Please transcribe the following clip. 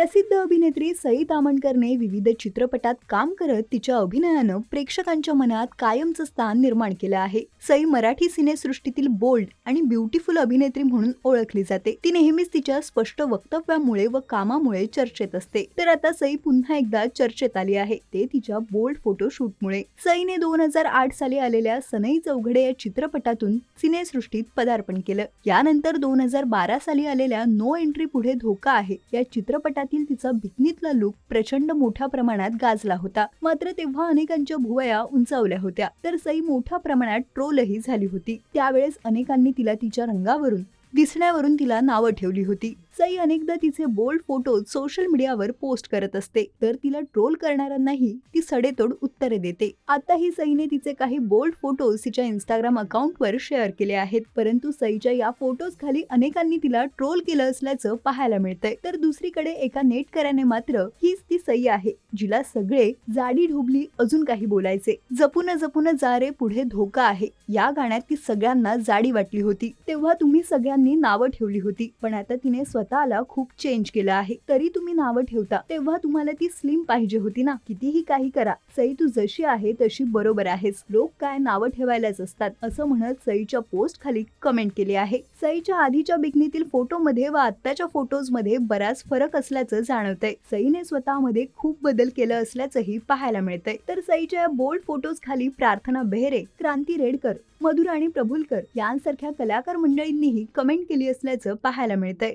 प्रसिद्ध अभिनेत्री सई तामणकरने विविध चित्रपटात काम करत तिच्या अभिनयानं प्रेक्षकांच्या मनात कायमचं स्थान निर्माण केलं आहे. सई मराठी सिनेसृष्टीतील बोल्ड आणि ब्युटिफुल अभिनेत्री म्हणून ओळखली जाते. ती नेहमीच तिच्या स्पष्ट वक्तव्यामुळे व कामामुळे चर्चेत असते. तर आता सई पुन्हा एकदा चर्चेत आली आहे. ते तिच्या बोल्ड फोटोशूटमुळे सईने दोन हजार आठ साली आलेल्या सनई चौघडे या चित्रपटातून सिनेसृष्टीत पदार्पण केलं. यानंतर दोन हजार बारा साली आलेल्या नो एंट्री पुढे धोका आहे. या चित्रपटात चित्रपटातील तिचा बिकनीतला लुक प्रचंड मोठ्या प्रमाणात गाजला होता. मात्र तेव्हा अनेकांच्या भुवया उंचावल्या होत्या. तर सई मोठ्या प्रमाणात ट्रोलही झाली होती. त्यावेळेस अनेकांनी तिला तिच्या रंगावरून दिसण्यावरून तिला नावं ठेवली होती. सई अनेकदा तिचे बोल्ड फोटो सोशल मीडियावर पोस्ट करत असते. तर तिला ट्रोल करणाऱ्यांनाही ती सडेतोड उत्तरे देते. आताही सईने तिचे काही बोल्ड फोटोज तिच्या इंस्टाग्राम अकाउंटवर शेअर केले आहेत. परंतु सईच्या या फोटोज खाली अनेकांनी तिला ट्रोल केलं असल्याचं पाहायला मिळतंय. तर दुसरीकडे एका नेटकऱ्याने मात्र हीच ती सई आहे जिला सगळे जाडी ढोबली अजून काही बोलायचे. जपून जपून जा रे पुढे धोका आहे. या गाण्यात ती सगळ्यांना जाडी वाटली होती. तेव्हा तुम्ही सगळ्यांनी नावं ठेवली होती. पण आता तिने स्वतःला खूप चेंज केलं आहे. तरी तुम्ही नावं ठेवता. तेव्हा तुम्हाला ती स्लिम पाहिजे होती ना. कितीही काही करा. सई तू जशी आहे तशी बरोबर आहेस. लोक काय नावं ठेवायलाच असतात. असं म्हणत सईच्या पोस्ट खाली कमेंट केली आहे. सईच्या आधीच्या बिकनीतील फोटोमध्ये व आत्ताच्या फोटोजमध्ये बराच फरक असल्याचं जाणवतंय. सईने स्वतःमध्ये खूप बदल केलं असल्याचंही पाहायला मिळतंय. तर सईच्या या बोल्ड फोटोज खाली प्रार्थना बेहरे क्रांती रेडकर मधुराणी प्रभुलकर यांसारख्या कलाकार मंडळींनीही कमेंट केली असल्याचं पाहायला मिळतंय.